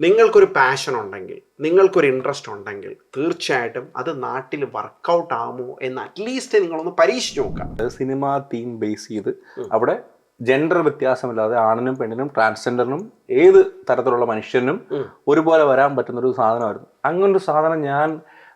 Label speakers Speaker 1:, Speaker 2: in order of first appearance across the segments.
Speaker 1: നിങ്ങൾക്കൊരു പാഷൻ ഉണ്ടെങ്കിൽ നിങ്ങൾക്കൊരു ഇൻട്രസ്റ്റ് ഉണ്ടെങ്കിൽ തീർച്ചയായിട്ടും അത് നാട്ടിൽ വർക്കൗട്ട് ആകുമോ എന്ന് അറ്റ്ലീസ്റ്റ് നിങ്ങളൊന്ന് പരീക്ഷിച്ച് നോക്കാം
Speaker 2: സിനിമ തീം ബേസ് ചെയ്ത് അവിടെ ജെൻഡർ വ്യത്യാസമില്ലാതെ ആണിനും പെണ്ണിനും ട്രാൻസ്ജെൻഡറിനും ഏത് തരത്തിലുള്ള മനുഷ്യനും ഒരുപോലെ വരാൻ പറ്റുന്ന ഒരു സാധനമായിരുന്നു. അങ്ങനൊരു സാധനം ഞാൻ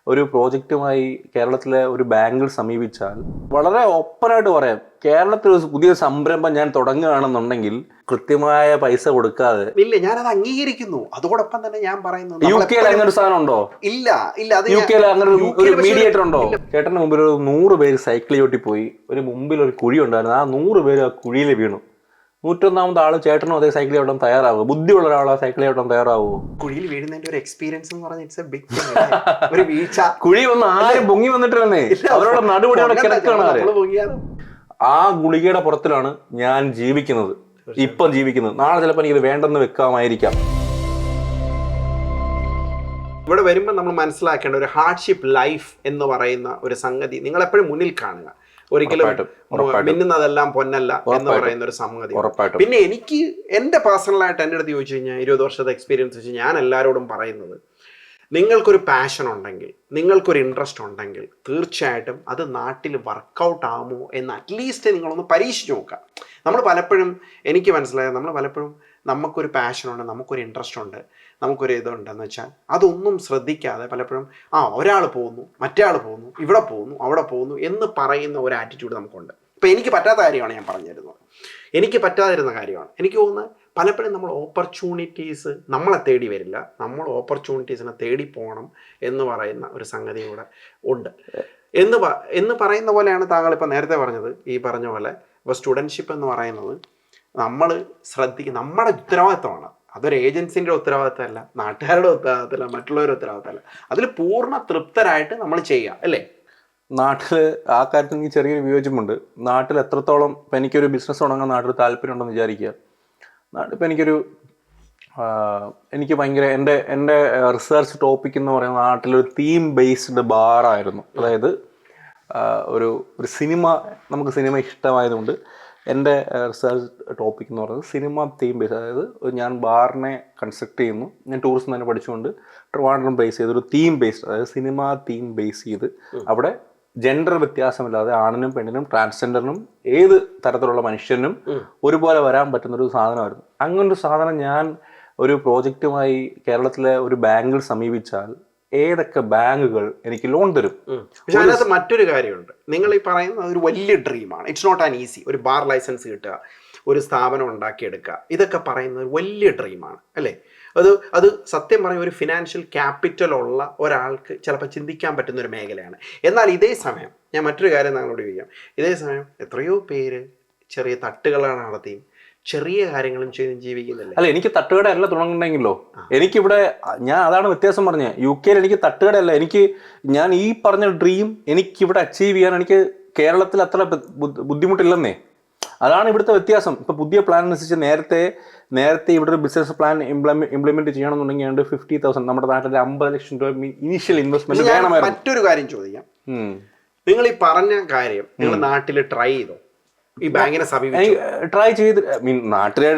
Speaker 2: ഒരു പ്രോജക്റ്റുമായി കേരളത്തിലെ ഒരു ബാങ്കിൽ സമീപിച്ചാൽ വളരെ ഓപ്പണായിട്ട് പറയാം. കേരളത്തിൽ ഒരു പുതിയ സംരംഭം ഞാൻ തുടങ്ങുകയാണെന്നുണ്ടെങ്കിൽ കൃത്യമായ പൈസ കൊടുക്കാതെ
Speaker 1: ഇല്ല ഞാനത് അംഗീകരിക്കുന്നു. അതോടൊപ്പം തന്നെ ഞാൻ പറയുന്നത്
Speaker 2: യു
Speaker 1: കെ
Speaker 2: കെയിൽ അങ്ങനെ ഒരു സാധനം ഉണ്ടോ?
Speaker 1: ഇല്ല ഇല്ല അത്
Speaker 2: യു
Speaker 1: കെ
Speaker 2: കെയിൽ അങ്ങനെ ഒരു- മീഡിയേറ്റർ ഉണ്ടോ? ചേട്ടന്റെ മുമ്പിൽ ഒരു നൂറ് പേര് സൈക്കിൾ ചവിട്ടി പോയി ഒരു മുമ്പിൽ ഒരു കുഴി ഉണ്ടായിരുന്നു. ആ നൂറ് പേര് ആ കുഴിയിൽ വീണു. നൂറ്റൊന്നാമത് ആൾ ചേട്ടനും അതേ സൈക്കിൾ ചവിട്ടാൻ തയ്യാറാവുക. ബുദ്ധിയുള്ള ഒരാൾ ആ സൈക്കിൾ ചവിട്ടാൻ തയ്യാറാവുമോ
Speaker 1: കുഴിയിൽ വീഴുന്നതിന്റെ ഒരു എക്സ്പീരിയൻസ് എന്ന് പറഞ്ഞാൽ ഇറ്റ്സ് എ ബിഗ് ഒരു വീഴ്ച.
Speaker 2: കുഴി ഒന്ന് ആരും പൊങ്ങി വന്നിട്ടില്ലെന്നേ. അവരുടെ നടുപടി അവിടെ കിടക്കാണ് ആ ഗുളികയുടെ പുറത്തിലാണ് ഞാൻ ജീവിക്കുന്നത്. ഇപ്പം ജീവിക്കുന്നത്. നാളെ ചിലപ്പോൾ എനിക്കിത് വേണ്ടെന്ന് വെക്കാമായിരിക്കാം.
Speaker 1: ഇവിടെ വരുമ്പോൾ നമ്മൾ മനസ്സിലാക്കേണ്ട ഒരു ഹാർഡ്ഷിപ്പ് ലൈഫ് എന്ന് പറയുന്ന ഒരു സംഗതി നിങ്ങൾ എപ്പോഴും മുന്നിൽ കാണുക. ഒരിക്കലും. മിന്നുന്നതെല്ലാം പൊന്നല്ല എന്ന് പറയുന്ന ഒരു സംഗതി. പിന്നെ എനിക്ക് എന്റെ പേഴ്സണലായിട്ട് എന്റെ അടുത്ത് ചോദിച്ചു കഴിഞ്ഞാൽ ഇരുപത് വർഷത്തെ എക്സ്പീരിയൻസ് വെച്ച് ഞാൻ എല്ലാവരോടും പറയുന്നത് നിങ്ങൾക്കൊരു പാഷൻ ഉണ്ടെങ്കിൽ നിങ്ങൾക്കൊരു ഇൻട്രസ്റ്റ് ഉണ്ടെങ്കിൽ തീർച്ചയായിട്ടും അത് നാട്ടിൽ വർക്കൗട്ട് ആകുമോ എന്ന് അറ്റ്ലീസ്റ്റ് നിങ്ങളൊന്ന് പരീക്ഷിച്ച് നോക്കുക. നമ്മൾ പലപ്പോഴും എനിക്ക് മനസ്സിലായത് നമ്മൾ പലപ്പോഴും നമുക്കൊരു പാഷനുണ്ട് നമുക്കൊരു ഇൻട്രസ്റ്റ് ഉണ്ട്. നമുക്കൊരു ഇതുണ്ടെന്ന് വെച്ചാൽ അതൊന്നും ശ്രദ്ധിക്കാതെ പലപ്പോഴും ആ ഒരാൾ പോകുന്നു മറ്റേ പോകുന്നു ഇവിടെ പോകുന്നു അവിടെ പോകുന്നു എന്ന് പറയുന്ന ഒരു ആറ്റിറ്റ്യൂഡ് നമുക്കുണ്ട്. ഇപ്പം എനിക്ക് പറ്റാത്ത കാര്യമാണ് ഞാൻ പറഞ്ഞിരുന്നത്. എനിക്ക് പറ്റാതിരുന്ന കാര്യമാണ്. എനിക്ക് തോന്നുന്നത് പലപ്പോഴും നമ്മൾ ഓപ്പർച്യൂണിറ്റീസ് നമ്മളെ തേടി വരില്ല. നമ്മൾ ഓപ്പർച്യൂണിറ്റീസിനെ തേടി പോകണം എന്ന് പറയുന്ന ഒരു സംഗതി കൂടെ ഉണ്ട്. എന്ന് എന്ന് പറയുന്ന പോലെയാണ് താങ്കൾ ഇപ്പം നേരത്തെ പറഞ്ഞത് ഈ പറഞ്ഞ പോലെ ഇപ്പോൾ സ്റ്റുഡൻഷിപ്പ് എന്ന് പറയുന്നത് നമ്മൾ ശ്രദ്ധിക്കുക നമ്മുടെ ഉത്തരവാദിത്തമാണ് അതൊരു ഏജൻസിന്റെ ഉത്തരവാദിത്തമല്ല നാട്ടുകാരുടെ ഉത്തരവാദിത്തമല്ല മറ്റുള്ളവരുടെ ഉത്തരവാദിത്തമല്ല. അതിൽ പൂർണ തൃപ്തരായിട്ട് നമ്മൾ ചെയ്യുക അല്ലേ?
Speaker 2: നാട്ടിൽ ആ കാര്യത്തിൽ എനിക്ക് ചെറിയൊരു വിയോജിപ്പുണ്ട്. നാട്ടിൽ എത്രത്തോളം ഇപ്പം എനിക്കൊരു ബിസിനസ് തുടങ്ങാൻ നാട്ടിൽ താല്പര്യമുണ്ടെന്ന് വിചാരിക്കുക. നാട്ടിൽ ഇപ്പം എനിക്കൊരു എനിക്ക് ഭയങ്കര എന്റെ എന്റെ റിസർച്ച് ടോപ്പിക് എന്ന് പറയുന്നത് നാട്ടിലൊരു തീം ബേസ്ഡ് ബാറായിരുന്നു അതായത് ഒരു ഒരു സിനിമ നമുക്ക് സിനിമ ഇഷ്ടമായതുകൊണ്ട് എന്റെ റിസർച്ച് ടോപ്പിക് എന്ന് പറയുന്നത് സിനിമ തീം ബേസ് അതായത് ഞാൻ ബാറിനെ കൺസ്ട്രക്ട് ചെയ്യുന്നു. ഞാൻ ടൂറിസം തന്നെ പഠിച്ചുകൊണ്ട് ട്രിവാൻഡ്രം ബേസ് ചെയ്ത് ഒരു തീം ബേസ്ഡ് അതായത് സിനിമ തീം ബേസ് ചെയ്ത് അവിടെ ജെൻഡർ വ്യത്യാസമില്ലാതെ ആണിനും പെണ്ണിനും ട്രാൻസ്ജെൻഡറിനും ഏത് തരത്തിലുള്ള മനുഷ്യനും ഒരുപോലെ വരാൻ പറ്റുന്ന ഒരു സാധനമായിരുന്നു. അങ്ങനൊരു സാധനം ഞാൻ ഒരു പ്രോജക്റ്റുമായി കേരളത്തിലെ ഒരു ബാങ്കിൽ സമീപിച്ചാൽ ഏതൊക്കെ ബാങ്കുകൾ എനിക്ക് ലോൺ തരും?
Speaker 1: പക്ഷെ അതിനകത്ത് മറ്റൊരു കാര്യമുണ്ട്. നിങ്ങൾ ഈ പറയുന്നത് ഒരു വലിയ ഡ്രീമാണ്. ഇറ്റ്സ് നോട്ട് ആൻ ഈസി ഒരു ബാർ ലൈസൻസ് കിട്ടുക ഒരു സ്ഥാപനം ഉണ്ടാക്കിയെടുക്കുക ഇതൊക്കെ പറയുന്നത് ഒരു വലിയ ഡ്രീമാണ് അല്ലേ? അത് അത് സത്യം പറഞ്ഞ ഒരു ഫിനാൻഷ്യൽ ക്യാപിറ്റൽ ഉള്ള ഒരാൾക്ക് ചിലപ്പോൾ ചിന്തിക്കാൻ പറ്റുന്ന ഒരു മേഖലയാണ്. എന്നാൽ ഇതേ സമയം ഞാൻ മറ്റൊരു കാര്യം നിങ്ങളോട് ചോദിക്കാം. ഇതേ സമയം എത്രയോ പേര് ചെറിയ തട്ടുകളാണ് നടത്തിയും ചെറിയ കാര്യങ്ങളും ചെയ്ത് ജീവിക്കുന്നില്ല?
Speaker 2: അല്ല എനിക്ക് തട്ടുകട അല്ല തുടങ്ങണ്ടെങ്കിലോ എനിക്കിവിടെ ഞാൻ അതാണ് വ്യത്യാസം പറഞ്ഞത്. യു കെയിൽ എനിക്ക് തട്ടുകട അല്ല എനിക്ക് ഞാൻ ഈ പറഞ്ഞ ഡ്രീം എനിക്കിവിടെ അച്ചീവ് ചെയ്യാൻ എനിക്ക് കേരളത്തിൽ അത്ര ബുദ്ധിമുട്ടില്ലെന്നേ. അതാണ് ഇവിടുത്തെ വ്യത്യാസം. ഇപ്പൊ പുതിയ പ്ലാൻ അനുസരിച്ച് നേരത്തെ നേരത്തെ ഇവിടെ ഒരു ബിസിനസ് പ്ലാൻ ഇംപ്ലിമെന്റ് ചെയ്യണമെന്നുണ്ടെങ്കിൽ ഫിഫ്റ്റി തൗസൻഡ് നമ്മുടെ നാട്ടിലെ അമ്പത് ലക്ഷം രൂപ ഇനീഷ്യൽ ഇൻവെസ്റ്റ്മെന്റ് വേണമായിരുന്നു.
Speaker 1: മറ്റൊരു കാര്യം ചോദിക്കാം. നിങ്ങൾ ഈ പറഞ്ഞ കാര്യം നിങ്ങൾ നാട്ടിൽ ട്രൈ ചെയ്തോ? ഈ ബാങ്കിനെ സമീപിച്ചു.
Speaker 2: ട്രൈ ചെയ്ത് മീൻ നാട്ടിലെ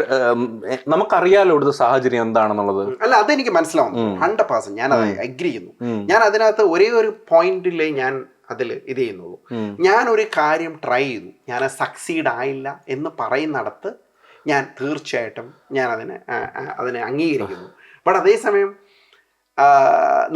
Speaker 2: നമുക്കറിയാലോ ഇവിടുത്തെ സാഹചര്യം എന്താണെന്നുള്ളത്.
Speaker 1: അല്ല അതെനിക്ക് മനസ്സിലാവുന്നു. ഹൺഡ്രഡ് പേഴ്സെന്റ് ഞാൻ അത് അഗ്രി ചെയ്യുന്നു. ഞാൻ അതിനകത്ത് ഒരേ ഒരു പോയിന്റിലേ ഞാൻ അതിൽ ഇത് ചെയ്യുന്നുള്ളൂ. ഞാൻ ഒരു കാര്യം ട്രൈ ചെയ്തു. ഞാൻ സക്സീഡ് ആയില്ല എന്ന് പറയുന്നിടത്ത് ഞാൻ തീർച്ചയായിട്ടും ഞാൻ അതിനെ അതിനെ അംഗീകരിക്കുന്നു. ബട്ട് അതേസമയം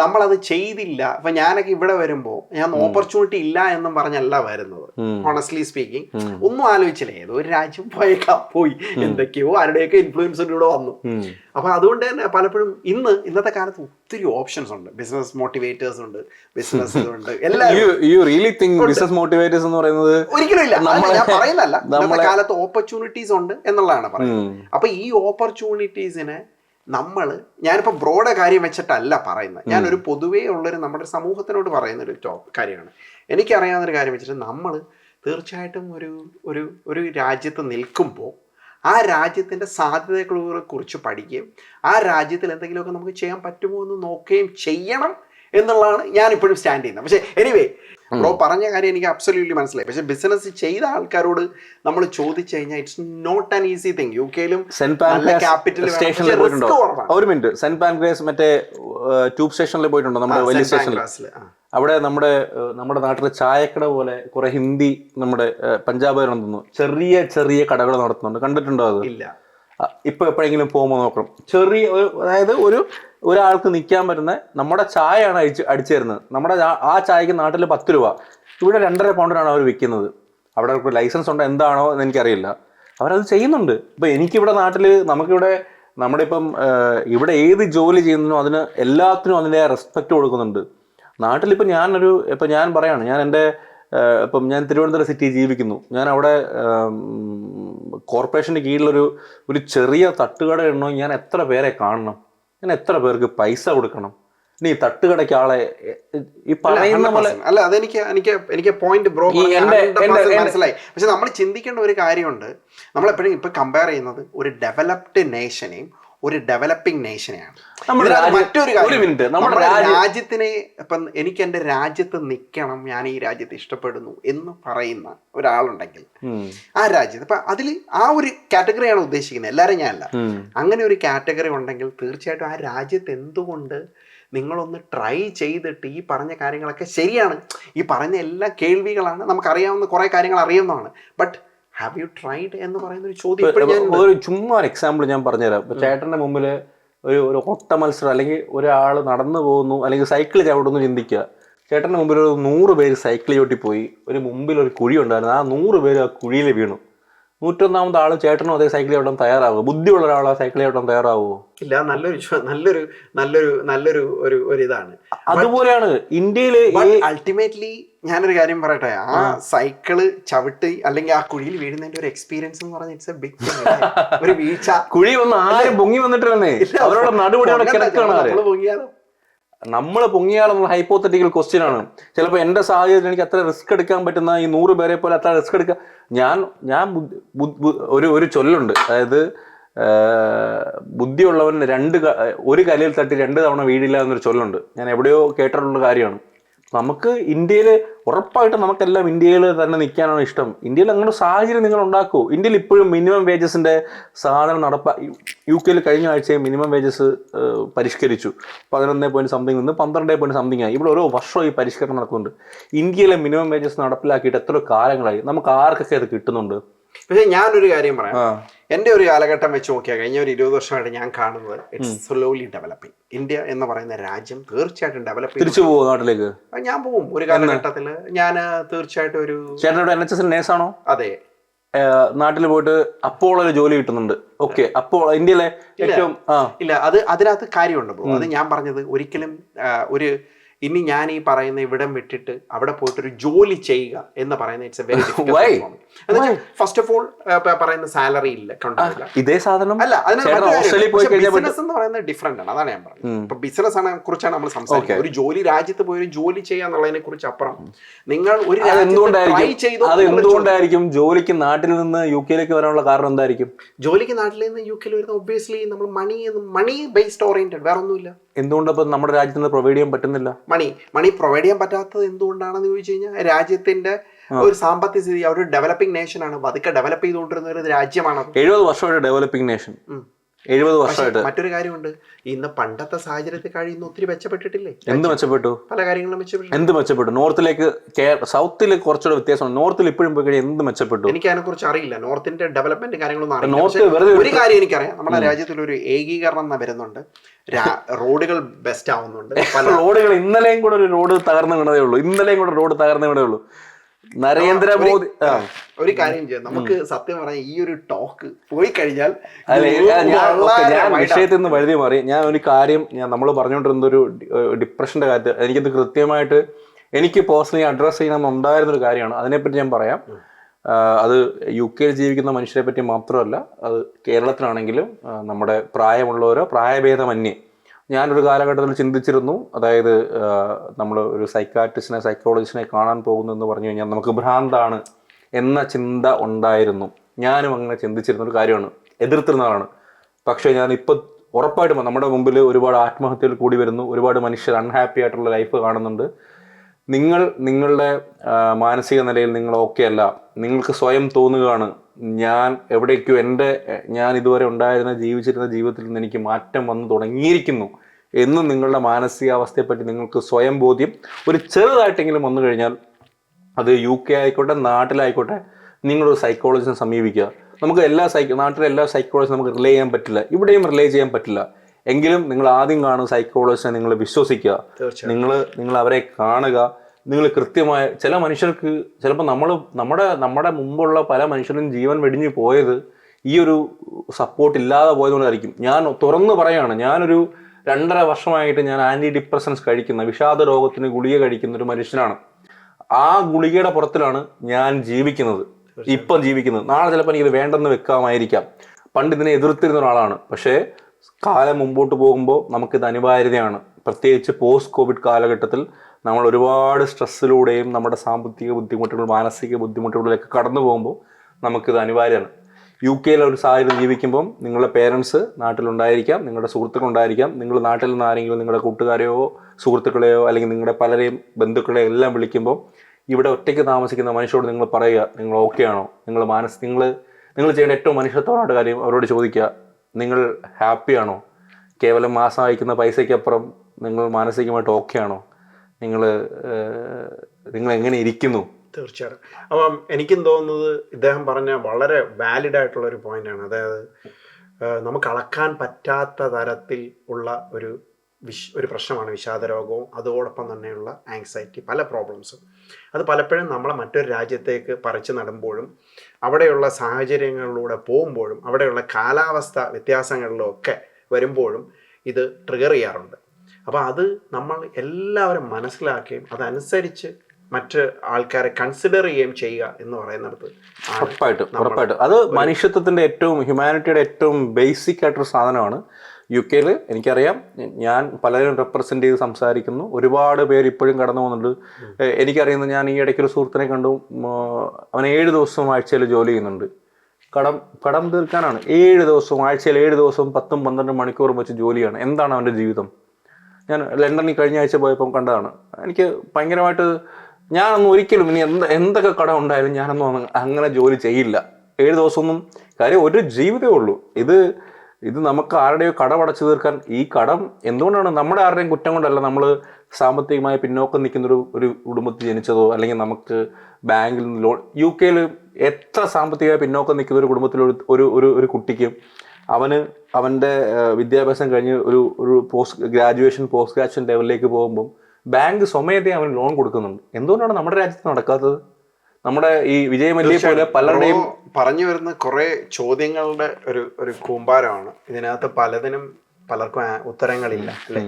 Speaker 1: നമ്മളത് ചെയ്തില്ല. ഇപ്പൊ ഞാനൊക്കെ ഇവിടെ വരുമ്പോൾ ഞാൻ ഓപ്പർച്യൂണിറ്റി ഇല്ല എന്നും പറഞ്ഞല്ല വരുന്നത്. ഓണസ്റ്റ്ലി സ്പീക്കിംഗ് ഒന്നും ആലോചിച്ചില്ലേ. ഏതോ ഒരു രാജ്യം പോയേക്കാ പോയി. എന്തൊക്കെയോ ആരുടെയൊക്കെ ഇൻഫ്ലുവൻസിലൂടെ വന്നു. അപ്പൊ അതുകൊണ്ട് തന്നെ പലപ്പോഴും ഇന്ന് ഇന്നത്തെ കാലത്ത് ഒത്തിരി ഓപ്ഷൻസ് ഉണ്ട്. ബിസിനസ് മോട്ടിവേറ്റേഴ്സ് ഉണ്ട് ബിസിനസ് ഉണ്ട് എല്ലാവരും
Speaker 2: you you really think business motivators എന്ന് പറയുന്നത്
Speaker 1: ഒരിക്കലും ഇല്ല. ഞാൻ പറയുന്നല്ല
Speaker 2: നമ്മുടെ
Speaker 1: കാലത്ത് ഓപ്പർച്യൂണിറ്റീസ് ഉണ്ട് എന്നുള്ളതാണ് പറയുന്നത്. അപ്പൊ ഈ ഓപ്പർച്യൂണിറ്റീസിനെ നമ്മൾ ഞാനിപ്പോൾ ബ്രോഡ് കാര്യം വെച്ചിട്ടല്ല പറയുന്നത് ഞാനൊരു പൊതുവേ ഉള്ളൊരു നമ്മുടെ സമൂഹത്തിനോട് പറയുന്ന ഒരു ടോപ്പ് കാര്യമാണ്. എനിക്കറിയാവുന്നൊരു കാര്യം വെച്ചിട്ട് നമ്മൾ തീർച്ചയായിട്ടും ഒരു ഒരു ഒരു രാജ്യത്ത് നിൽക്കുമ്പോൾ ആ രാജ്യത്തിന്റെ സാധ്യതകളെ കുറിച്ച് പഠിക്കുകയും ആ രാജ്യത്തിൽ എന്തെങ്കിലുമൊക്കെ നമുക്ക് ചെയ്യാൻ പറ്റുമോ എന്ന് നോക്കുകയും ചെയ്യണം എന്നുള്ളതാണ് ഞാൻ ഇപ്പോഴും സ്റ്റാൻഡ് ചെയ്യുന്നത് പക്ഷേ എനിവേ ബ്രോ പറഞ്ഞ കാര്യം എനിക്ക് അബ്സല്യൂട്ട്ലി മനസ്സിലായി. പക്ഷെ ബിസിനസ് ചെയ്ത ആൾക്കാരോട് നമ്മൾ ചോദിച്ചു കഴിഞ്ഞാൽ it's not an easy thing you കെയിലും capital
Speaker 2: സ്റ്റേഷനിൽ പോയിട്ടുണ്ടോ? ഒരു മിനിറ്റ് സെന്റ് പാൻക്രേസ് മറ്റേ ട്യൂബ് സ്റ്റേഷനിൽ പോയിട്ടുണ്ടോ? നമ്മുടെ വലിയ സ്റ്റേഷനിൽ അവിടെ നമ്മുടെ നമ്മുടെ നാട്ടിലെ ചായക്കട പോലെ കുറെ ഹിന്ദി നമ്മുടെ പഞ്ചാബ് തോന്നുന്നു ചെറിയ ചെറിയ കടകൾ നടത്തുന്നുണ്ട്. കണ്ടിട്ടുണ്ടോ അത്?
Speaker 1: ഇല്ല.
Speaker 2: ഇപ്പൊ എപ്പോഴെങ്കിലും പോകുമ്പോൾ നോക്കണം. ചെറിയ അതായത് ഒരു ഒരാൾക്ക് നിൽക്കാൻ പറ്റുന്ന നമ്മുടെ ചായയാണ് അടിച്ച് അടിച്ചു തരുന്നത് നമ്മുടെ ആ- ചായക്ക് നാട്ടിൽ പത്ത് രൂപ. ഇവിടെ രണ്ടര പൗണ്ടിനാണ് അവർ വിൽക്കുന്നത് അവിടെ ലൈസൻസ് ഉണ്ടോ എന്താണോ എന്ന് എനിക്കറിയില്ല. അവരത് ചെയ്യുന്നുണ്ട്. ഇപ്പം എനിക്കിവിടെ നാട്ടിൽ നമുക്കിവിടെ നമ്മുടെ ഇപ്പം ഇവിടെ ഏത് ജോലി ചെയ്യുന്നതിനും അതിന് എല്ലാത്തിനും അതിന്റെ റെസ്പെക്റ്റ് കൊടുക്കുന്നുണ്ട്. നാട്ടിലിപ്പോൾ ഞാനൊരു ഇപ്പം ഞാൻ പറയാണ് ഞാൻ എന്റെ ഇപ്പം ഞാൻ തിരുവനന്തപുരം സിറ്റി ജീവിക്കുന്നു. ഞാൻ അവിടെ കോർപ്പറേഷന്റെ കീഴിലൊരു ഒരു ചെറിയ തട്ടുകട ഉണ്ടോ ഞാൻ എത്ര പേരെ കാണണം. ഞാൻ എത്ര പേർക്ക് പൈസ കൊടുക്കണം? നീ തട്ടുകടയ്ക്ക് ആളെ ഈ പറയുന്ന പോലെ
Speaker 1: അല്ല അതെനിക്ക് എനിക്ക് എനിക്ക് പോയിന്റ് ബ്രോ മനസ്സിലായി. പക്ഷെ നമ്മൾ ചിന്തിക്കേണ്ട ഒരു കാര്യമുണ്ട്. നമ്മൾ എപ്പോഴും ഇപ്പൊ കമ്പയർ ചെയ്യുന്നത് ഒരു ഡെവലപ്ഡ് നേഷനെയും ഒരു ഡെവലപ്പിംഗ് നേഷനെയാണ് മറ്റൊരു
Speaker 2: മിനിറ്റ് നമ്മുടെ
Speaker 1: രാജ്യത്തിനെ ഇപ്പം എനിക്ക് എന്റെ രാജ്യത്ത് നിൽക്കണം ഞാൻ ഈ രാജ്യത്ത് ഇഷ്ടപ്പെടുന്നു എന്ന് പറയുന്ന ഒരാളുണ്ടെങ്കിൽ ആ രാജ്യത്ത് അപ്പൊ അതിൽ ആ ഒരു കാറ്റഗറിയാണ് ഉദ്ദേശിക്കുന്നത്. എല്ലാവരും ഞാനല്ല അങ്ങനെ ഒരു കാറ്റഗറി ഉണ്ടെങ്കിൽ തീർച്ചയായിട്ടും ആ രാജ്യത്ത് എന്തുകൊണ്ട് നിങ്ങളൊന്ന് ട്രൈ ചെയ്തിട്ട് ഈ പറഞ്ഞ കാര്യങ്ങളൊക്കെ ശരിയാണ്? ഈ പറഞ്ഞ എല്ലാ കേൾവികളാണ്. നമുക്കറിയാവുന്ന കുറേ കാര്യങ്ങൾ അറിയുന്നതാണ്. ബട്ട് ഹാവ് യു ട്രൈഡ് എന്ന് പറയുന്ന ഒരു ചോദ്യം
Speaker 2: ഒരു ചുമ്മാ ഒരു എക്സാമ്പിൾ ഞാൻ പറഞ്ഞുതരാം. ഇപ്പൊ ചേട്ടന്റെ മുമ്പിൽ ഒരു ഒരു ഒട്ട മത്സരം അല്ലെങ്കിൽ ഒരാൾ നടന്നു പോകുന്നു അല്ലെങ്കിൽ സൈക്കിൾ ചവിടുന്നു ചിന്തിക്കുക. ചേട്ടന്റെ മുമ്പിൽ ഒരു നൂറ് പേര് സൈക്കിൾ ചവിട്ടി പോയി. ഒരു മുമ്പിൽ ഒരു കുഴി ഉണ്ടായിരുന്നു. ആ നൂറ് പേര് ആ കുഴിയിൽ വീണു. നൂറ്റൊന്നാമത്തെ ആൾ ചേട്ടനും അതേ സൈക്കിൾ ചവിട്ടാൻ തയ്യാറാവുമോ? ബുദ്ധിയുള്ള ഒരാൾ ആ സൈക്കിൾ ചവിട്ടാൻ തയ്യാറാവുമോ?
Speaker 1: ഇല്ല നല്ലൊരു നല്ലൊരു നല്ലൊരു നല്ലൊരു ഒരു ഒരു ഇതാണ്.
Speaker 2: അതുപോലെയാണ് ഇന്ത്യയിൽ
Speaker 1: അൾട്ടിമേറ്റ്ലി ഞാനൊരു കാര്യം പറയട്ടെ? ആ സൈക്കിൾ ചവിട്ടി അല്ലെങ്കിൽ ആ കുഴിയിൽ വീഴുന്നതിന്റെ ഒരു എക്സ്പീരിയൻസ് എന്ന് പറഞ്ഞ ഇറ്റ്സ് എ ബിഗ് ഒരു വീഴ്ച.
Speaker 2: കുഴി ഒന്ന് ആരും പൊങ്ങി വന്നിട്ടില്ലെന്നേ. അവരോട് നടുപടി കിടക്കാണ് നമ്മൾ പൊങ്ങിയാലെന്നുള്ള ഹൈപ്പോത്തറ്റിക്കൽ ക്വസ്റ്റ്യൻ ആണ്. ചിലപ്പോൾ എന്റെ സാഹചര്യത്തിൽ എനിക്ക് അത്ര റിസ്ക് എടുക്കാൻ പറ്റുന്ന ഈ നൂറ് പേരെ പോലെ അത്ര റിസ്ക് എടുക്കാൻ ഞാൻ ഞാൻ ഒരു ഒരു ചൊല്ലുണ്ട്. അതായത് ബുദ്ധിയുള്ളവൻ രണ്ട് ഒരു കലയിൽ തട്ടി രണ്ട് തവണ വീടില്ല എന്നൊരു ചൊല്ലുണ്ട്. ഞാൻ എവിടെയോ കേട്ടിട്ടുള്ള കാര്യമാണ്. നമുക്ക് ഇന്ത്യയിൽ ഉറപ്പായിട്ടും നമുക്കെല്ലാം ഇന്ത്യയിൽ തന്നെ നിൽക്കാനാണ് ഇഷ്ടം. ഇന്ത്യയിൽ അങ്ങനെ സാഹചര്യം നിങ്ങൾ ഉണ്ടാക്കൂ. ഇന്ത്യയിൽ ഇപ്പോഴും മിനിമം വേജസിന്റെ സാധനം നടപ്പ യു കെയിൽ കഴിഞ്ഞ ആഴ്ച മിനിമം വേജസ് പരിഷ്കരിച്ചു. പതിനൊന്ന് പോയിന്റ് സംതിങ് നിന്ന് പന്ത്രണ്ട് പോയിന്റ് സംതിങ് ആയി. ഇവിടെ ഓരോ വർഷവും ഈ പരിഷ്കരണം നടക്കുന്നുണ്ട്. ഇന്ത്യയിലെ മിനിമം വേജസ് നടപ്പിലാക്കിയിട്ട് എത്ര കാലങ്ങളായി. നമുക്ക് ആർക്കൊക്കെ അത് കിട്ടുന്നുണ്ട്?
Speaker 1: പക്ഷെ ഞാനൊരു കാര്യം പറയാം.
Speaker 2: എന്റെ
Speaker 1: എന്റെ ഒരു കാലഘട്ടം വെച്ച് നോക്കിയാൽ കഴിഞ്ഞ ഒരു ഇരുപത് വർഷമായിട്ട് ഞാൻ കാണുന്നത് ഇറ്റ്സ് സ്ലോലി ഡെവലപ്പിംഗ് ഇന്ത്യ എന്ന് പറയുന്ന രാജ്യം തീർച്ചയായിട്ടും ഡെവലപ്പ്
Speaker 2: തിരിച്ചു പോകും നാട്ടിലേക്ക്?
Speaker 1: ഞാൻ പോകും. ഒരു കാലഘട്ടത്തിൽ ഞാൻ തീർച്ചയായിട്ടും ഒരു
Speaker 2: ചേട്ടൻ എൻ എച്ച് എസ് നേഴ്സാണോ
Speaker 1: അതെ.
Speaker 2: നാട്ടിൽ പോയിട്ട് അപ്പോൾ ഒരു ജോലി കിട്ടുന്നുണ്ട്. ഓക്കെ അപ്പോൾ ഇന്ത്യയിലെ ഏറ്റവും
Speaker 1: ഇല്ല അത് അതിനകത്ത് കാര്യമുണ്ട് അത് ഞാൻ പറഞ്ഞത് ഒരിക്കലും ഒരു ഇനി ഞാൻ ഈ പറയുന്ന ഇവിടം വിട്ടിട്ട് അവിടെ പോയിട്ട് ഒരു ജോലി ചെയ്യുക എന്ന് പറയുന്ന it's a? Very first of all പറയുന്ന സാലറി ഇല്ല ഉണ്ടാവില്ല
Speaker 2: ഇതേ സാധനം?
Speaker 1: അല്ല ബിസിനസ് എന്ന് പറയുന്നത് ഡിഫറെന്റ് ആണ്. അതാണ് ഞാൻ പറഞ്ഞത്. ഇപ്പൊ ബിസിനസ് ആണ് കുറിച്ചാണ് നമ്മൾ സംസാരിക്കുന്നത്. ഒരു ജോലി രാജ്യത്ത് പോയി ഒരു ജോലി ചെയ്യുക എന്നുള്ളതിനെ കുറിച്ച് അപ്പുറം നിങ്ങൾ ഒരു
Speaker 2: അത് എന്തുകൊണ്ടായിരിക്കും? ജോലിക്ക് നാട്ടിൽ നിന്ന് യു കെയിലേക്ക് വരാനുള്ള കാരണം എന്തായിരിക്കും?
Speaker 1: ജോലിക്ക് നാട്ടിൽ നിന്ന് യു കെയിൽ വരുന്ന ഒബ്വിയസ്ലി നമ്മൾ മണി മണി ബേസ്ഡ് ഓറിയന്റഡ് വേറെ ഒന്നുമില്ല.
Speaker 2: എന്തുകൊണ്ട് ഇപ്പൊ നമ്മുടെ രാജ്യത്ത് നിന്ന് പ്രൊവൈഡ് ചെയ്യാൻ പറ്റുന്നില്ല?
Speaker 1: മണി മണി പ്രൊവൈഡ് ചെയ്യാൻ പറ്റാത്തത് എന്തുകൊണ്ടാണെന്ന് ചോദിച്ചു കഴിഞ്ഞാൽ രാജ്യത്തിന്റെ ഒരു സാമ്പത്തിക സ്ഥിതി അവർ ഡെവലപ്പിംഗ് നേഷൻ ആണ്. പതുക്കെ ഡെവലപ്പ് ചെയ്തുകൊണ്ടിരുന്ന ഒരു രാജ്യമാണ്
Speaker 2: എഴുപത് വർഷമായിട്ട് ഡെവലപ്പിംഗ് നേഷൻ എഴുപത് വർഷമായിട്ട്.
Speaker 1: മറ്റൊരു കാര്യമുണ്ട്. ഇന്ന് പണ്ടത്തെ സാഹചര്യത്തിൽ കഴിയുന്ന ഒത്തിരി മെച്ചപ്പെട്ടിട്ടില്ലേ?
Speaker 2: എന്ത് മെച്ചപ്പെട്ടു?
Speaker 1: പല കാര്യങ്ങളും മെച്ചപ്പെട്ടു
Speaker 2: എന്ത് മെച്ചപ്പെട്ടു? നോർത്തിലേക്ക് സൗത്തിൽ കുറച്ചുകൂടെ വ്യത്യാസമാണ് നോർത്തിൽ ഇപ്പോഴും പോയി കഴിഞ്ഞാൽ എന്ത് മെച്ചപ്പെട്ടു?
Speaker 1: എനിക്ക് അതിനെ കുറിച്ച് അറിയില്ല. നോർത്തിന്റെ ഡെവലപ്മെന്റ് കാര്യങ്ങളൊന്നും അറിയില്ല.
Speaker 2: നോർത്ത് വെറുതെ
Speaker 1: ഒരു കാര്യം എനിക്കറിയാം. നമ്മുടെ രാജ്യത്തിൽ ഒരു ഏകീകരണം എന്ന് വരുന്നുണ്ട്. റോഡുകൾ ബെസ്റ്റ് ആവുന്നുണ്ട് പല
Speaker 2: റോഡുകൾ ഇന്നലെയും കൂടെ ഒരു റോഡ് തകർന്നു വീണതേ ഉള്ളൂ. ഇന്നലെയും കൂടെ റോഡ് തകർന്നു വീണതേ ഉള്ളൂ. നരേന്ദ്രമോദി
Speaker 1: ഒരു കാര്യം ചെയ്യാം. നമുക്ക് സത്യം പറഞ്ഞാൽ ഈ ഒരു ടോക്ക് പോയി കഴിഞ്ഞാൽ
Speaker 2: ഞാൻ-. വിഷയത്തിൽ നിന്ന് വഴുതി മാറി. ഞാൻ ഒരു കാര്യം ഞാൻ നമ്മൾ പറഞ്ഞുകൊണ്ടിരുന്ന ഒരു ഡിപ്രഷന്റെ കാര്യത്തിൽ എനിക്കത് കൃത്യമായിട്ട് എനിക്ക് പേഴ്സണലി അഡ്രസ്സ് ഉണ്ടായിരുന്ന ഒരു കാര്യമാണ്. അതിനെപ്പറ്റി ഞാൻ പറയാം. അത് യു കെയിൽ ജീവിക്കുന്ന മനുഷ്യരെ പറ്റി മാത്രമല്ല അത് കേരളത്തിലാണെങ്കിലും നമ്മുടെ പ്രായമുള്ളവരോ പ്രായഭേദമന്യേ ഞാനൊരു കാലഘട്ടത്തിൽ ചിന്തിച്ചിരുന്നു. അതായത് നമ്മൾ ഒരു സൈക്കാട്രിസ്റ്റിനെ സൈക്കോളജിസ്റ്റിനെ കാണാൻ പോകുന്നു എന്ന് പറഞ്ഞു കഴിഞ്ഞാൽ നമുക്ക് ഭ്രാന്താണ് എന്ന ചിന്ത ഉണ്ടായിരുന്നു. ഞാനും അങ്ങനെ ചിന്തിച്ചിരുന്ന ഒരു കാര്യമാണ്. എതിർത്തിരുന്നതാണ്. പക്ഷേ ഞാൻ ഇപ്പം ഉറപ്പായിട്ടും നമ്മുടെ മുമ്പിൽ ഒരുപാട് ആത്മഹത്യകൾ കൂടി വരുന്നു. ഒരുപാട് മനുഷ്യർ അൺഹാപ്പി ആയിട്ടുള്ള ലൈഫ് കാണുന്നുണ്ട്. നിങ്ങൾ നിങ്ങളുടെ മാനസിക നിലയിൽ നിങ്ങൾ ഓക്കെ അല്ല. നിങ്ങൾക്ക് സ്വയം തോന്നുകയാണ് ഞാൻ എവിടേക്കോ എന്റെ ഞാൻ ഇതുവരെ ഉണ്ടായിരുന്ന ജീവിച്ചിരുന്ന ജീവിതത്തിൽ നിന്ന് എനിക്ക് മാറ്റം വന്നു തുടങ്ങിയിരിക്കുന്നു എന്ന് നിങ്ങളുടെ മാനസികാവസ്ഥയെപ്പറ്റി നിങ്ങൾക്ക് സ്വയം ബോധ്യം. ഒരു ചെറുതായിട്ടെങ്കിലും വന്നു കഴിഞ്ഞാൽ അത് യു കെ ആയിക്കോട്ടെ നാട്ടിലായിക്കോട്ടെ നിങ്ങളൊരു സൈക്കോളജിനെ സമീപിക്കുക. നമുക്ക് എല്ലാ സൈക്കോ നാട്ടിലെ എല്ലാ സൈക്കോളജി നമുക്ക് റിലേ ചെയ്യാൻ പറ്റില്ല. ഇവിടെയും റിലേ ചെയ്യാൻ പറ്റില്ല. എങ്കിലും നിങ്ങൾ ആദ്യം കാണുന്ന സൈക്കോളജിനെ നിങ്ങൾ വിശ്വസിക്കുക. നിങ്ങൾ നിങ്ങൾ അവരെ കാണുക. നിങ്ങൾ കൃത്യമായ ചില മനുഷ്യർക്ക് ചിലപ്പോൾ നമ്മൾ നമ്മുടെ നമ്മുടെ മുമ്പുള്ള പല മനുഷ്യരും ജീവൻ വെടിഞ്ഞു പോയത് ഈ ഒരു സപ്പോർട്ട് ഇല്ലാതെ പോയതുകൊണ്ടായിരിക്കും. ഞാൻ തുറന്ന് പറയാണ് ഞാനൊരു രണ്ടര വർഷമായിട്ട് ഞാൻ ആന്റി ഡിപ്രസൻസ് കഴിക്കുന്ന വിഷാദ രോഗത്തിന് ഗുളിക കഴിക്കുന്ന ഒരു മനുഷ്യനാണ്. ആ ഗുളികയുടെ പുറത്തിലാണ് ഞാൻ ജീവിക്കുന്നത്. ഇപ്പം ജീവിക്കുന്നത്. നാളെ ചിലപ്പോൾ എനിക്കിത് വേണ്ടെന്ന് വെക്കാമായിരിക്കാം. പണ്ട് ഇതിനെ എതിർത്തിരുന്ന ഒരാളാണ്. പക്ഷേ കാലം മുമ്പോട്ട് പോകുമ്പോൾ നമുക്കിത് അനിവാര്യതയാണ്. പ്രത്യേകിച്ച് പോസ്റ്റ് കോവിഡ് കാലഘട്ടത്തിൽ നമ്മൾ ഒരുപാട് സ്ട്രെസ്സിലൂടെയും നമ്മുടെ സാമ്പത്തിക ബുദ്ധിമുട്ടുകൾ മാനസിക ബുദ്ധിമുട്ടുകളിലൊക്കെ കടന്നു പോകുമ്പോൾ നമുക്കിത് അനിവാര്യമാണ്. യു കെയിലെ ഒരു സാഹചര്യം ജീവിക്കുമ്പം നിങ്ങളുടെ പേരൻസ് നാട്ടിലുണ്ടായിരിക്കാം നിങ്ങളുടെ സുഹൃത്തുക്കളുണ്ടായിരിക്കാം. നിങ്ങൾ നാട്ടിൽ നിന്ന് ആരെങ്കിലും നിങ്ങളുടെ കൂട്ടുകാരെയോ സുഹൃത്തുക്കളെയോ അല്ലെങ്കിൽ നിങ്ങളുടെ പലരെയും ബന്ധുക്കളെയോ എല്ലാം വിളിക്കുമ്പോൾ ഇവിടെ ഒറ്റയ്ക്ക് താമസിക്കുന്ന മനുഷ്യരോട് നിങ്ങൾ പറയുക നിങ്ങൾ ഓക്കെ ആണോ? നിങ്ങൾ മാനസ് നിങ്ങൾ നിങ്ങൾ ചെയ്യേണ്ട ഏറ്റവും മനുഷ്യത്വമായിട്ട് കാര്യം അവരോട് ചോദിക്കുക നിങ്ങൾ ഹാപ്പിയാണോ കേവലം മാസം അയക്കുന്ന പൈസയ്ക്കപ്പുറം നിങ്ങൾ മാനസികമായിട്ട് ഓക്കെ ആണോ? നിങ്ങൾ നിങ്ങൾ എങ്ങനെ ഇരിക്കുന്നു?
Speaker 1: തീർച്ചയായിട്ടും. അപ്പം എനിക്കും തോന്നുന്നത് ഇദ്ദേഹം പറഞ്ഞ വളരെ വാലിഡ് ആയിട്ടുള്ള ഒരു പോയിന്റാണ് അതായത് നമുക്ക് അളക്കാൻ പറ്റാത്ത തരത്തിൽ ഉള്ള ഒരു വിശ് ഒരു പ്രശ്നമാണ് വിഷാദരോഗവും അതോടൊപ്പം തന്നെയുള്ള ആങ്സൈറ്റി പല പ്രോബ്ലംസും അത് പലപ്പോഴും നമ്മളെ മറ്റൊരു രാജ്യത്തേക്ക് പറിച്ചു നടുമ്പോഴും അവിടെയുള്ള സാഹചര്യങ്ങളിലൂടെ പോകുമ്പോഴും അവിടെയുള്ള കാലാവസ്ഥ വ്യത്യാസങ്ങളിലും ഒക്കെ വരുമ്പോഴും ഇത് ട്രിഗർ ചെയ്യാറുണ്ട്. അപ്പോൾ അത് നമ്മൾ എല്ലാവരും മനസ്സിലാക്കുകയും അതനുസരിച്ച് മറ്റ് ആൾക്കാരെ കൺസിഡർ ചെയ്യുകയും ചെയ്യുക എന്ന് പറയുന്നിടത്ത്
Speaker 2: ഉറപ്പായിട്ടും ഉറപ്പായിട്ടും. അത് മനുഷ്യത്വത്തിന്റെ ഏറ്റവും ഹ്യൂമാനിറ്റിയുടെ ഏറ്റവും ബേസിക് ആയിട്ടൊരു സാധനമാണ്. യു കെയിൽ എനിക്കറിയാം ഞാൻ പലരും റെപ്രസെന്റ് ചെയ്ത് സംസാരിക്കുന്നു. ഒരുപാട് പേര് ഇപ്പോഴും കടന്നു പോകുന്നുണ്ട്. എനിക്കറിയുന്നത് എനിക്കറിയുന്ന ഞാൻ ഈ ഇടയ്ക്ക് ഒരു സുഹൃത്തിനെ കണ്ടു. അവൻ ഏഴ് ദിവസവും ആഴ്ചയിൽ ജോലി ചെയ്യുന്നുണ്ട്. കടം കടം തീർക്കാനാണ്. ഏഴ് ദിവസവും ആഴ്ചയിൽ ഏഴ് ദിവസവും പത്തും പന്ത്രണ്ടും മണിക്കൂറും വെച്ച് ജോലിയാണ്. എന്താണ് അവന്റെ ജീവിതം? ഞാൻ ലണ്ടനിൽ കഴിഞ്ഞ ആഴ്ച പോയപ്പം കണ്ടതാണ്. എനിക്ക് ഭയങ്കരമായിട്ട് ഞാനൊന്നും ഒരിക്കലും ഇനി എന്ത് എന്തൊക്കെ കടം ഉണ്ടായാലും ഞാനൊന്നും അങ്ങനെ ജോലി ചെയ്യില്ല. ഏഴ് ദിവസമൊന്നും കാര്യം ഒരു ജീവിതമേ ഉള്ളൂ. ഇത് ഇത് നമുക്ക് ആരുടെയോ അടച്ചു തീർക്കാൻ ഈ കടം എന്തുകൊണ്ടാണ് നമ്മുടെ ആരുടെയും കുറ്റം കൊണ്ടല്ല നമ്മൾ സാമ്പത്തികമായി പിന്നോക്കം നിൽക്കുന്ന ഒരു ഒരു കുടുംബത്തിൽ ജനിച്ചതോ അല്ലെങ്കിൽ നമുക്ക് ബാങ്കിൽ നിന്ന് ലോൺ യു കെയിൽ എത്ര സാമ്പത്തികമായി പിന്നോക്കം നിൽക്കുന്ന ഒരു കുടുംബത്തിൽ ഒരു ഒരു ഒരു ഒരു കുട്ടിക്ക് അവന് അവന്റെ വിദ്യാഭ്യാസം കഴിഞ്ഞ് ഒരു ഒരു പോസ്റ്റ് ഗ്രാജുവേഷൻ പോസ്റ്റ് ഗ്രാജുവേഷൻ ലെവലിലേക്ക് പോകുമ്പം ബാങ്ക് സ്വമേധയെ അവന് ലോൺ കൊടുക്കുന്നുണ്ട്. എന്തുകൊണ്ടാണ് നമ്മുടെ രാജ്യത്ത് നടക്കാത്തത്? നമ്മുടെ ഈ വിജയ് മല്യ പോലെ പലരുടെയും
Speaker 1: പറഞ്ഞു വരുന്ന കുറെ ചോദ്യങ്ങളുടെ ഒരു ഒരു കൂമ്പാരമാണ്. ഇതിനകത്ത് പലതിനും പലർക്കും ഉത്തരങ്ങളില്ല അല്ലേ?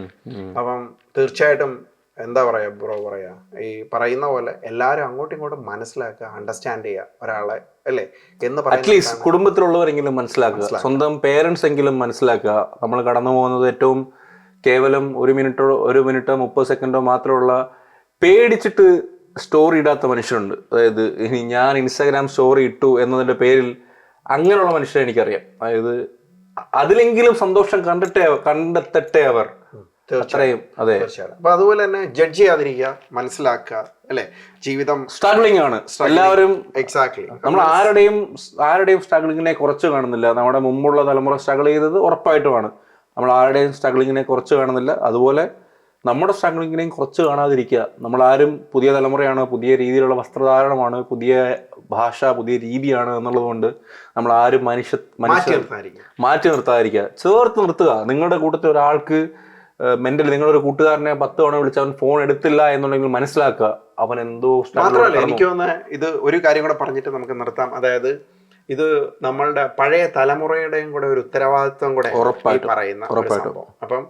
Speaker 1: അപ്പം തീർച്ചയായിട്ടും എന്താ പറയാ ബ്രോ പറയാ? ഈ പറയുന്ന പോലെ എല്ലാരും അങ്ങോട്ടും ഇങ്ങോട്ടും മനസ്സിലാക്കുക അണ്ടർസ്റ്റാൻഡ് ചെയ്യുക ഒരാളെ അല്ലേ? എന്ന്
Speaker 2: അറ്റ്ലീസ്റ്റ് കുടുംബത്തിലുള്ളവരെങ്കിലും മനസ്സിലാക്കുക. സ്വന്തം പേരൻസ് എങ്കിലും മനസ്സിലാക്കുക. നമ്മൾ കടന്നു പോകുന്നത് ഏറ്റവും കേവലം ഒരു മിനിറ്റോ ഒരു മിനിറ്റോ മുപ്പത് സെക്കൻഡോ മാത്രമുള്ള പേടിച്ചിട്ട് സ്റ്റോറി ഇടാത്ത മനുഷ്യരുണ്ട് അതായത് ഇനി ഞാൻ ഇൻസ്റ്റാഗ്രാം സ്റ്റോറി ഇട്ടു എന്നതിന്റെ പേരിൽ അങ്ങനെയുള്ള മനുഷ്യരെ എനിക്കറിയാം. അതായത് അതിലെങ്കിലും സന്തോഷം കണ്ടിട്ടേ കണ്ടെത്തട്ടെ അവർ.
Speaker 1: തീർച്ചയായും.
Speaker 2: അതെ.
Speaker 1: തീർച്ചയായും. അപ്പൊ അതുപോലെ തന്നെ ജഡ്ജ് ചെയ്യാതിരിക്കുക മനസ്സിലാക്കുക അല്ലെ? ജീവിതം
Speaker 2: സ്ട്രഗ്ലിംഗ് ആണ്. എല്ലാവരും
Speaker 1: എക്സാക്ട്ലി
Speaker 2: നമ്മൾ ആരുടെയും ആരുടെയും സ്ട്രഗ്ലിങ്ങിനെ കുറച്ച് കാണുന്നില്ല. നമ്മുടെ മുമ്പുള്ള തലമുറ സ്ട്രഗിൾ ചെയ്തത് ഉറപ്പായിട്ടുമാണ്. നമ്മൾ ആരുടെയും സ്ട്രഗ്ലിങ്ങിനെ കുറച്ച് കാണുന്നില്ല. അതുപോലെ നമ്മുടെ സ്ട്രഗിളിങ്ങിനെയും കുറച്ച് കാണാതിരിക്കുക. നമ്മളാരും പുതിയ തലമുറയാണ് പുതിയ രീതിയിലുള്ള വസ്ത്രധാരണമാണ് പുതിയ ഭാഷ പുതിയ രീതിയാണ് എന്നുള്ളത് കൊണ്ട് നമ്മൾ ആരും മനുഷ്യ മനുഷ്യ മാറ്റി നിർത്താതിരിക്കുക. ചേർത്ത് നിർത്തുക. നിങ്ങളുടെ കൂട്ടത്തിൽ ഒരാൾക്ക് മെന്റലി നിങ്ങളൊരു കൂട്ടുകാരനെ പത്ത് തവണ വിളിച്ച് അവൻ ഫോൺ എടുത്തില്ല എന്നുണ്ടെങ്കിൽ മനസ്സിലാക്കുക. അവൻ എന്തോ
Speaker 1: മാത്രമല്ല എനിക്ക് തോന്നുന്ന ഇത് ഒരു കാര്യം കൂടെ പറഞ്ഞിട്ട് നമുക്ക് നിർത്താം. അതായത് ഇത് നമ്മളുടെ പഴയ തലമുറയുടെയും കൂടെ ഒരു ഉത്തരവാദിത്വം കൂടെ
Speaker 2: ഉറപ്പായിട്ട്.
Speaker 1: പറയുന്ന അപ്പം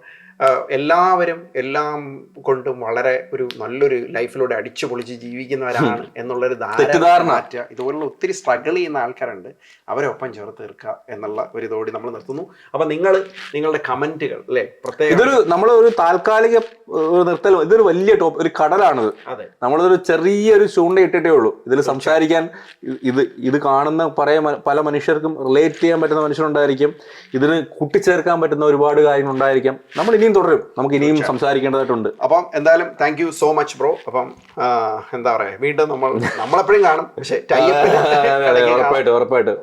Speaker 1: എല്ലാവരും എല്ലാം കൊണ്ടും വളരെ ഒരു നല്ലൊരു ലൈഫിലൂടെ അടിച്ചു പൊളിച്ച് ജീവിക്കുന്നവരാണ് എന്നുള്ളൊരു ധാരണ. മാറ്റുക. ഇതുപോലുള്ള ഒത്തിരി സ്ട്രഗിൾ ചെയ്യുന്ന ആൾക്കാരുണ്ട്. അവരെ ഒപ്പം ചേർത്ത് തീർക്കുക എന്നുള്ള ഒരു ഇതോടി നമ്മൾ നിർത്തുന്നു. അപ്പൊ നിങ്ങൾ നിങ്ങളുടെ കമന്റുകൾ അല്ലെ? പ്രത്യേക
Speaker 2: ഇതൊരു നമ്മൾ ഒരു താൽക്കാലിക നിർത്തൽ ഇതൊരു വലിയ ടോപ്പ് ഒരു കടലാണിത്.
Speaker 1: അതെ.
Speaker 2: നമ്മളൊരു ചെറിയൊരു ചൂണ്ട ഇട്ടിട്ടേ ഉള്ളൂ. ഇതിൽ സംസാരിക്കാൻ ഇത് ഇത് കാണുന്ന പറയ പല മനുഷ്യർക്കും റിലേറ്റ് ചെയ്യാൻ പറ്റുന്ന മനുഷ്യരുണ്ടായിരിക്കും. ഇതിന് കൂട്ടിച്ചേർക്കാൻ പറ്റുന്ന ഒരുപാട് കാര്യങ്ങളുണ്ടായിരിക്കാം. നമ്മൾ ഇനി ഇനിയും തുടരും. നമുക്ക് ഇനിയും സംസാരിക്കേണ്ടതായിട്ടുണ്ട്.
Speaker 1: അപ്പം എന്തായാലും thank you so much bro അപ്പം എന്താ പറയാ വീണ്ടും നമ്മൾ നമ്മളെപ്പോഴും കാണും. പക്ഷേ
Speaker 2: ഉറപ്പായിട്ട് ഉറപ്പായിട്ട്
Speaker 1: ടൈപ്പ്
Speaker 2: ഉറപ്പായിട്ടും ഉറപ്പായിട്ടും.